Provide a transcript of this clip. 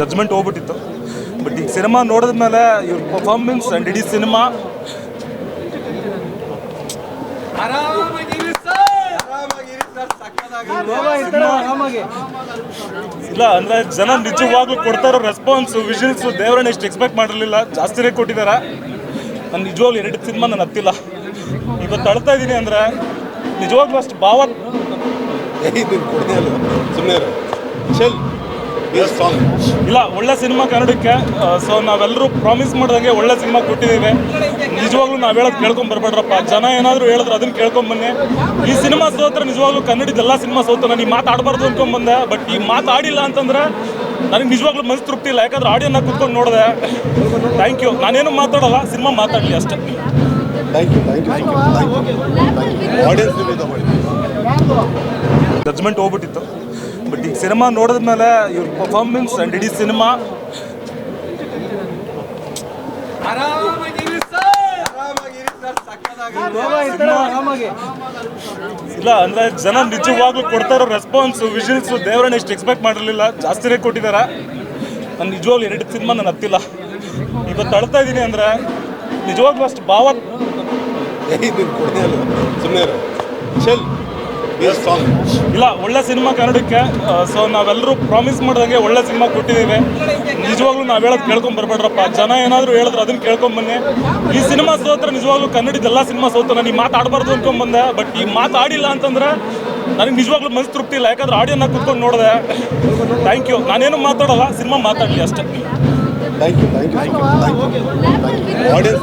Judgment ಹೋಗ್ಬಿಟ್ಟಿತ್ತು. But ಈಗ cinema ನೋಡಿದ್ಮೇಲೆ ಇವ್ರ ಪರ್ಫಾರ್ಮೆನ್ಸ್ ಆ್ಯಂಡ್ ಇಡೀ ಸಿನಿಮಾ ಇಲ್ಲ ಅಂದ್ರೆ ಜನ ನಿಜವಾಗ್ಲೂ ಕೊಡ್ತಾರೋ ರೆಸ್ಪಾನ್ಸ್ ವಿಷನ್ಸ್ ದೇವರನ್ನ ಎಷ್ಟು ಎಕ್ಸ್ಪೆಕ್ಟ್ ಮಾಡಿರಲಿಲ್ಲ. ಜಾಸ್ತಿನೇ ಕೊಟ್ಟಿದ್ದಾರೆ ನಾನು ನಿಜವಾಗ್ಲೂ ಎರಡು ಸಿನಿಮಾ ನಾನು ಹತ್ತಿಲ್ಲ. ಇವತ್ತು ಅಳ್ತಾ ಇದ್ದೀನಿ ಅಂದ್ರೆ ನಿಜವಾಗ್ಲೂ ಅಷ್ಟು ಭಾವ ಸುಮ್ಮನೆ ಇಲ್ಲ ಒಳ್ಳೆ ಸಿನಿಮಾ ಕನ್ನಡಕ್ಕೆ ಸೊ ನಾವೆಲ್ಲರೂ ಪ್ರಾಮಿಸ್ ಮಾಡ್ದಂಗೆ ಒಳ್ಳೆ ಸಿನಿಮಾ ಕೊಟ್ಟಿದ್ದೀವಿ ನಿಜವಾಗ್ಲೂ ನಾವು ಹೇಳೋದು ಕೇಳ್ಕೊಂಡ್ ಬರ್ಬೇಡ್ರಪ್ಪ. ಜನ ಏನಾದರೂ ಹೇಳಿದ್ರೆ ಅದನ್ನ ಕೇಳ್ಕೊಂಡ್ ಬನ್ನಿ. ಈ ಸಿನಿಮಾ ಸೋತ್ರ ನಿಜವಾಗ್ಲೂ ಕನ್ನಡದ ಎಲ್ಲ ಸಿನಿಮಾ ಸೋತನ ನಾನು ಈ ಮಾತಾಡಬಾರ್ದು ಅನ್ಕೊಂಡ್ ಬಂದೆ ಬಟ್ ಈ ಮಾತಾಡಿಲ್ಲ ಅಂತಂದ್ರೆ ನನಗೆ ನಿಜವಾಗ್ಲೂ ಮನಸ್ಸು ತೃಪ್ತಿ ಇಲ್ಲ. ಯಾಕಂದ್ರೆ ಆಡಿಯೋನ ಕುತ್ಕೊಂಡು ನೋಡಿದೆ. ಥ್ಯಾಂಕ್ ಯು ನಾನೇನು ಮಾತಾಡಲ್ಲ ಸಿನಿಮಾ ಮಾತಾಡಲಿ ಅಷ್ಟೇ. ಜಡ್ಜ್ಮೆಂಟ್ ಹೋಗ್ಬಿಟ್ಟಿತ್ತು. ಬಟ್ ನೋಡಿದ ಮೇಲೆ ನೋಡಿದ್ಮೇಲೆ ಇವ್ರ ಪರ್ಫಾರ್ಮೆನ್ಸ್ ಆ್ಯಂಡ್ ಇಡೀ ಸಿನಿಮಾ ಇಲ್ಲ ಅಂದ್ರೆ ಜನ ನಿಜವಾಗ್ಲೂ ಕೊಡ್ತಾ ಇರೋ ರೆಸ್ಪಾನ್ಸ್ ವಿಷನ್ಸ್ ದೇವರನ್ನ ಎಷ್ಟು ಎಕ್ಸ್ಪೆಕ್ಟ್ ಮಾಡಿರಲಿಲ್ಲ. ಜಾಸ್ತಿನೇ ಕೊಟ್ಟಿದ್ದಾರೆ. ನಾನು ನಿಜವಾಗ್ಲೂ ಎರಡು ಸಿನಿಮಾ ನಾನು ಹತ್ತಿಲ್ಲ. ಇವತ್ತು ಅಳ್ತಾ ಇದ್ದೀನಿ ಅಂದ್ರೆ ನಿಜವಾಗ್ಲೂ ಅಷ್ಟು ಭಾವ ಸುಮ್ಮನೆ ಇಲ್ಲ ಒಳ್ಳೆ ಸಿನಿಮಾ ಕನ್ನಡಕ್ಕೆ ಸೊ ನಾವೆಲ್ಲರೂ ಪ್ರಾಮಿಸ್ ಮಾಡಿದಂಗೆ ಒಳ್ಳೆ ಸಿನಿಮಾ ಕೊಟ್ಟಿದ್ದೀವಿ ನಿಜವಾಗ್ಲೂ ನಾವು ಹೇಳೋದು ಕೇಳ್ಕೊಂಡ್ ಬರ್ಬೇಡ್ರಪ್ಪ. ಜನ ಏನಾದರೂ ಹೇಳಿದ್ರು ಅದನ್ನ ಕೇಳ್ಕೊಂಡ್ ಬನ್ನಿ. ಈ ಸಿನಿಮಾ ಸೋತ್ರ ನಿಜವಾಗ್ಲೂ ಕನ್ನಡದ ಎಲ್ಲ ಸಿನಿಮಾ ಸೋತ್ರ. ನಾನು ಈ ಮಾತಾಡಬಾರ್ದು ಅನ್ಕೊಂಡ್ ಬಂದೆ. ಬಟ್ ಈ ಮಾತಾಡಿಲ್ಲ ಅಂತಂದ್ರೆ ನನಗೆ ನಿಜವಾಗ್ಲೂ ಮನಸ್ಸು ತೃಪ್ತಿ ಇಲ್ಲ. ಯಾಕಂದ್ರೆ ಆಡಿಯೋನ ಕುತ್ಕೊಂಡು ನೋಡಿದೆ. ಥ್ಯಾಂಕ್ ಯು ನಾನೇನು ಮಾತಾಡಲ್ಲ ಸಿನಿಮಾ ಮಾತಾಡಲಿ ಅಷ್ಟೇ. Thank you thank you thank you audience